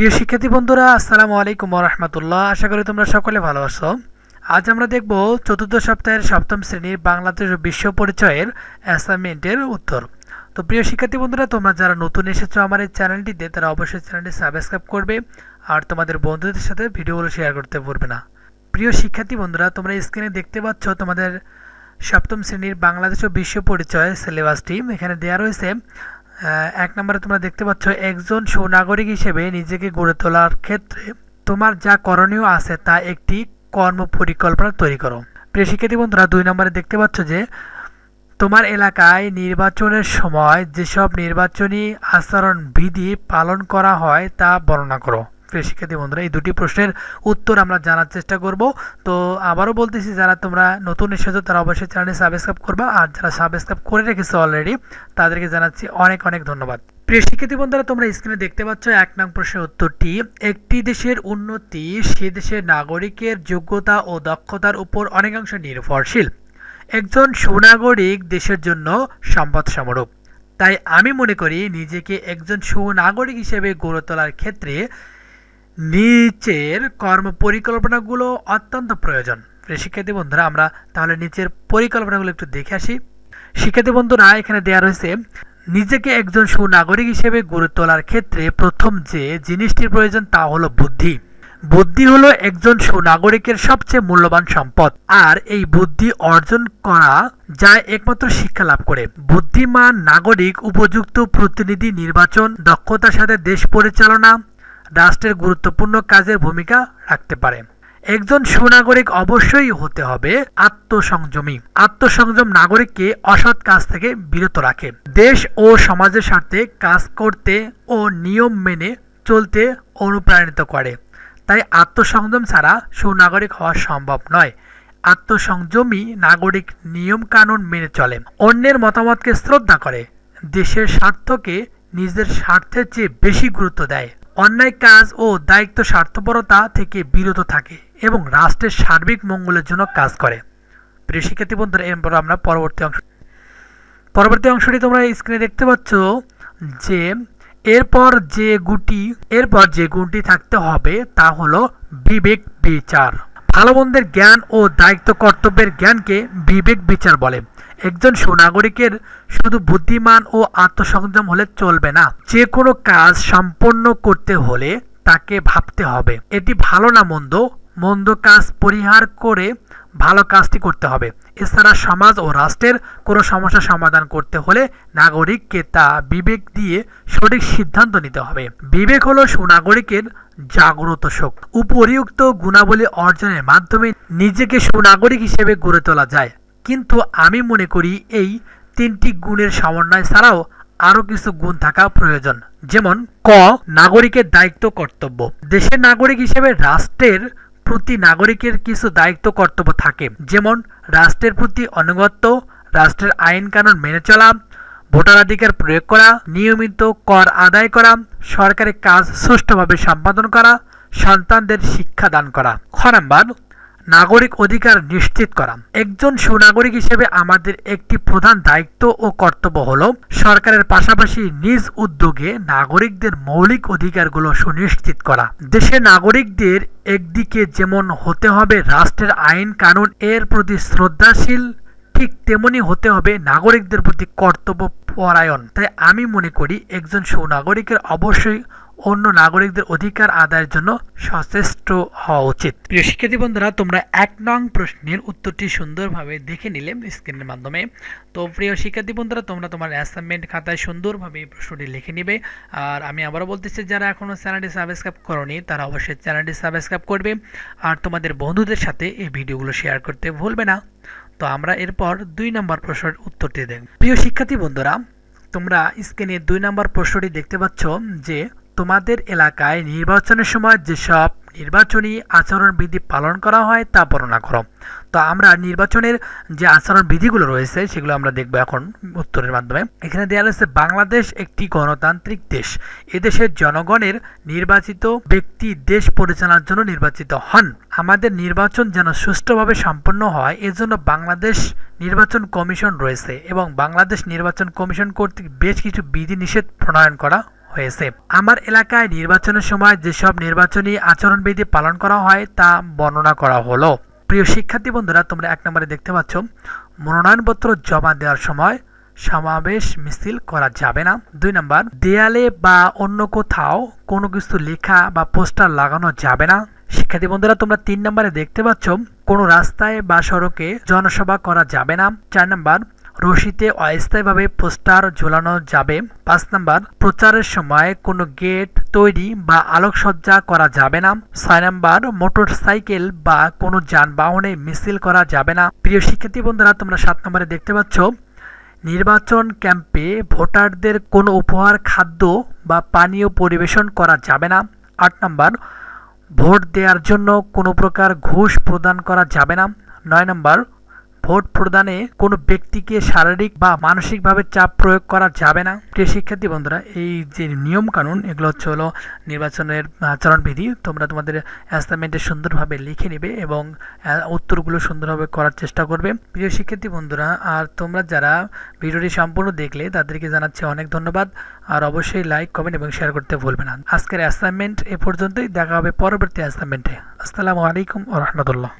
প্রিয় শিক্ষার্থী বন্ধুরা, আসসালামু আলাইকুম রহমতুল্লাহ আশা করি তোমরা সকলে ভালো আছো। আজ আমরা দেখব চতুর্থ সপ্তাহের সপ্তম শ্রেণির বাংলাদেশ বিশ্ব পরিচয়ের অ্যাসাইনমেন্টের উত্তর। তো প্রিয় শিক্ষার্থী বন্ধুরা, তোমরা যারা নতুন এসেছ আমার এই চ্যানেলটিতে, তারা অবশ্যই চ্যানেলটি সাবস্ক্রাইব করবে আর তোমাদের বন্ধুদের সাথে ভিডিওগুলো শেয়ার করতে ভুলবে না। প্রিয় শিক্ষার্থী বন্ধুরা, তোমরা স্ক্রিনে দেখতে পাচ্ছ তোমাদের সপ্তম শ্রেণির বাংলাদেশ ও বিশ্ব পরিচয় সিলেবাসটি এখানে দেওয়া রয়েছে এক নম্বরে তোমরা দেখতে পাচ্ছ, একজন সুনাগরিক হিসেবে নিজেকে গড়ে তোলার ক্ষেত্রে তোমার যা করণীয় আছে তা একটি কর্ম পরিকল্পনা তৈরি করো। প্রিয় শিক্ষার্থী বন্ধুরা, দুই নম্বরে দেখতে পাচ্ছ যে, তোমার এলাকায় নির্বাচনের সময় যেসব নির্বাচনী আচরণ বিধি পালন করা হয় তা বর্ণনা করো। প্রিয় শিক্ষার্থী বন্ধুরা, এই দুটি প্রশ্নের উত্তর আমরা জানার চেষ্টা করব। তো আবারও বলতেছি, যারা তোমরা নতুন এসেছ, তারা অবশ্যই চ্যানেলে সাবস্ক্রাইব করবা। আর যারা সাবস্ক্রাইব করে রেখেছো অলরেডি তাদেরকে জানাচ্ছি অনেক অনেক ধন্যবাদ। প্রিয় শিক্ষার্থী বন্ধুরা, তোমরা স্ক্রিনে দেখতে পাচ্ছ এক নং প্রশ্নের উত্তরটি। একটি দেশের উন্নতি সে দেশের নাগরিকের যোগ্যতা ও দক্ষতার উপর অনেকাংশ নির্ভরশীল। একজন সুনাগরিক দেশের জন্য সম্পদ সমরূপ। তাই আমি মনে করি, নিজেকে একজন সুনাগরিক হিসেবে গড়ে তোলার ক্ষেত্রে নিচের কর্ম পরিকল্পনাগুলো অত্যন্ত প্রয়োজন। প্রিয় শিক্ষার্থী বন্ধুরা, আমরা তাহলে নিচের পরিকল্পনাগুলো একটু দেখে আসি। শিক্ষার্থী বন্ধুরা, এখানে দেওয়া রয়েছে, নিজেকে একজন সুনাগরিক হিসেবে গড়ে তোলার ক্ষেত্রে প্রথম যে জিনিসটির প্রয়োজন তা হলো বুদ্ধি। বুদ্ধি হলো একজন সুনাগরিকের সবচেয়ে মূল্যবান সম্পদ, আর এই বুদ্ধি অর্জন করা যায় একমাত্র শিক্ষা লাভ করে। বুদ্ধিমান নাগরিক উপযুক্ত প্রতিনিধি নির্বাচন, দক্ষতার সাথে দেশ পরিচালনা রাষ্ট্রের গুরুত্বপূর্ণ কাজের ভূমিকা রাখতে পারে। একজন সুনাগরিক অবশ্যই হতে হবে আত্মসংযমী। আত্মসংযম নাগরিককে অসৎ কাজ থেকে বিরত রাখে। দেশ ও সমাজের স্বার্থে কাজ করতে ও নিয়ম মেনে চলতে অনুপ্রাণিত করে। তাই আত্মসংযম ছাড়া সুনাগরিক হওয়া সম্ভব নয়। আত্মসংযমী নাগরিক নিয়ম কানুন মেনে চলে। অন্যের মতামতকে শ্রদ্ধা করে। দেশের স্বার্থকে নিজের স্বার্থের চেয়ে বেশি গুরুত্ব দেয়। অন্যায় কাজ ও দায়িত্ব স্বার্থপরতা থেকে বিরত থাকে এবং রাষ্ট্রের সার্বিক মঙ্গলের জন্য কাজ করে। প্রিয় শিক্ষার্থী বন্ধুরা এরপর আমরা পরবর্তী অংশ পরবর্তী অংশটি তোমরা স্ক্রিনে দেখতে পাচ্ছ যে এরপর যে গুটি, এরপর যে গুণটি থাকতে হবে তা হলো বিবেক বিচার। ভালো মন্দের জ্ঞান ও দায়িত্ব কর্তব্যের জ্ঞানকে বিবেক বিচার বলে। একজন সুনাগরিকের শুধু বুদ্ধিমান ও আত্মসংযম হলে চলবে না। যে কোনো কাজ সম্পন্ন করতে হলে তাকে ভাবতে হবে। এটি ভালো না মন্দ? মন্দ কাজ পরিহার করে ভালো কাজটি করতে হবে। এছাড়া সমাজ ও রাষ্ট্রের কোনো সমস্যা সমাধান করতে হলে নাগরিককে তা বিবেক দিয়ে সঠিক সিদ্ধান্ত নিতে হবে। বিবেক হলো সুনাগরিকের জাগ্রত শক্তি। উপরিউক্ত গুণাবলী অর্জনের মাধ্যমে নিজেকে সুনাগরিক হিসেবে গড়ে তোলা যায়। কিন্তু আমি মনে করি এই তিনটি গুণের সমন্বয় ছাড়াও আরও কিছু গুণ থাকা প্রয়োজন। যেমন, ক, নাগরিকের দায়িত্ব কর্তব্য। দেশের নাগরিক হিসেবে রাষ্ট্রের প্রতি নাগরিকের কিছু দায়িত্ব কর্তব্য থাকে। যেমন, রাষ্ট্রের প্রতি অনুগত্য রাষ্ট্রের আইন কানুন মেনে চলা, ভোটাধিকার প্রয়োগ করা, নিয়মিত কর আদায় করা সরকারি কাজ সুষ্ঠুভাবে সম্পাদন করা, সন্তানদের শিক্ষা দান করা। খ নাম্বার নাগরিক অধিকার নিশ্চিত করা। একজন সুনাগরিক হিসেবে আমাদের একটি প্রধান দায়িত্ব ও কর্তব্য হল সরকারের পাশাপাশি নিজ উদ্যোগে নাগরিকদের মৌলিক অধিকারগুলো সুনিশ্চিত করা। দেশের নাগরিকদের একদিকে যেমন হতে হবে রাষ্ট্রের আইন কানুন, এর প্রতি শ্রদ্ধাশীল ঠিক তেমনি হতে হবে নাগরিকদের প্রতি কর্তব্য পরায়ণ তাই আমি মনে করি একজন সুনাগরিকের অবশ্যই অন্য নাগরিকদের অধিকার আদায়ের জন্য সচেষ্ট হওয়া উচিত। প্রিয় শিক্ষার্থী বন্ধুরা, তোমরা এক নং প্রশ্নের উত্তরটি সুন্দরভাবে দেখে নিলে স্ক্রিনের মাধ্যমে। তো প্রিয় শিক্ষার্থী বন্ধুরা, তোমরা তোমার অ্যাসাইনমেন্ট খাতায় সুন্দরভাবে এই প্রশ্নটি লিখে নিবে। আর আমি আবারও বলতেছি, যারা এখনও চ্যানেলটি সাবস্ক্রাইব করনি, তারা অবশ্যই চ্যানেলটি সাবস্ক্রাইব করবে। আর তোমাদের বন্ধুদের সাথে এই ভিডিওগুলো শেয়ার করতে ভুলবে না। তো আমরা এরপর দুই নম্বর প্রশ্নের উত্তরটি দেখব প্রিয় শিক্ষার্থী বন্ধুরা, তোমরা স্ক্রিনে দুই নম্বর প্রশ্নটি দেখতে পাচ্ছ যে তোমাদের এলাকায় নির্বাচনের সময় যেসব নির্বাচনী আচরণবিধি পালন করা হয় তা বর্ণনা করো। তো আমরা নির্বাচনের যে আচরণ বিধিগুলো রয়েছে, সেগুলো আমরা দেখব এখন উত্তরের মাধ্যমে। এখানে দেওয়া রয়েছে, বাংলাদেশ একটি গণতান্ত্রিক দেশ। এদেশের জনগণের নির্বাচিত ব্যক্তি দেশ পরিচালনার জন্য নির্বাচিত হন। আমাদের নির্বাচন যেন সুষ্ঠুভাবে সম্পন্ন হয়, এজন্য বাংলাদেশ নির্বাচন কমিশন রয়েছে এবং বাংলাদেশ নির্বাচন কমিশন কর্তৃক বেশ কিছু বিধিনিষেধ প্রণয়ন করা হয়েছে। আমার এলাকায় নির্বাচনের সময় যেসব নির্বাচনী আচরণবিধি পালন করা হয়, তা বর্ণনা করা হলো। প্রিয় শিক্ষার্থী বন্ধুরা, তোমরা এক নম্বরে দেখতে পাচ্ছ, মনোনয়নপত্র জমা দেওয়ার সময় সমাবেশ মিছিল করা যাবে না। দুই নম্বর, দেয়ালে বা অন্য কোথাও কোনো কিছু লেখা বা পোস্টার লাগানো যাবে না। শিক্ষার্থী বন্ধুরা, তোমরা তিন নম্বরে দেখতে পাচ্ছ, কোনো রাস্তায় বা সড়কে জনসভা করা যাবে না। চার নম্বর রশিতে অস্থায়ীভাবে পোস্টার ঝোলানো যাবে। পাঁচ নাম্বার, প্রচারের সময় কোনো গেট তৈরি বা আলোকসজ্জা করা যাবে না। ছয় নাম্বার মোটর সাইকেল বা কোনো যানবাহনে মিছিল করা যাবে না। প্রিয় শিক্ষার্থী বন্ধুরা, তোমরা সাত নম্বরে দেখতে পাচ্ছ, নির্বাচন ক্যাম্পে ভোটারদের কোনো উপহার, খাদ্য বা পানীয় পরিবেশন করা যাবে না। আট নম্বর, ভোট দেওয়ার জন্য কোনো প্রকার ঘুষ প্রদান করা যাবে না। নয় নম্বর ভোট প্রদানে কোনো ব্যক্তিকে শারীরিক বা মানসিকভাবে চাপ প্রয়োগ করা যাবে না। প্রিয় শিক্ষার্থী বন্ধুরা, এই যে নিয়ম কানুন এগুলো হচ্ছে হলো নির্বাচনের আচরণবিধি তোমরা তোমাদের অ্যাসাইনমেন্টে সুন্দরভাবে লিখে নেবে এবং উত্তরগুলো সুন্দরভাবে করার চেষ্টা করবে। প্রিয় শিক্ষার্থী বন্ধুরা, আর তোমরা যারা ভিডিওটি সম্পূর্ণ দেখলে, তাদেরকে জানাচ্ছি অনেক ধন্যবাদ। আর অবশ্যই লাইক, কমেন্ট এবং শেয়ার করতে ভুলবে না। আজকের অ্যাসাইনমেন্ট এ পর্যন্তই। দেখা হবে পরবর্তী অ্যাসাইনমেন্টে। আসসালামু আলাইকুম রহমতুল্লাহ।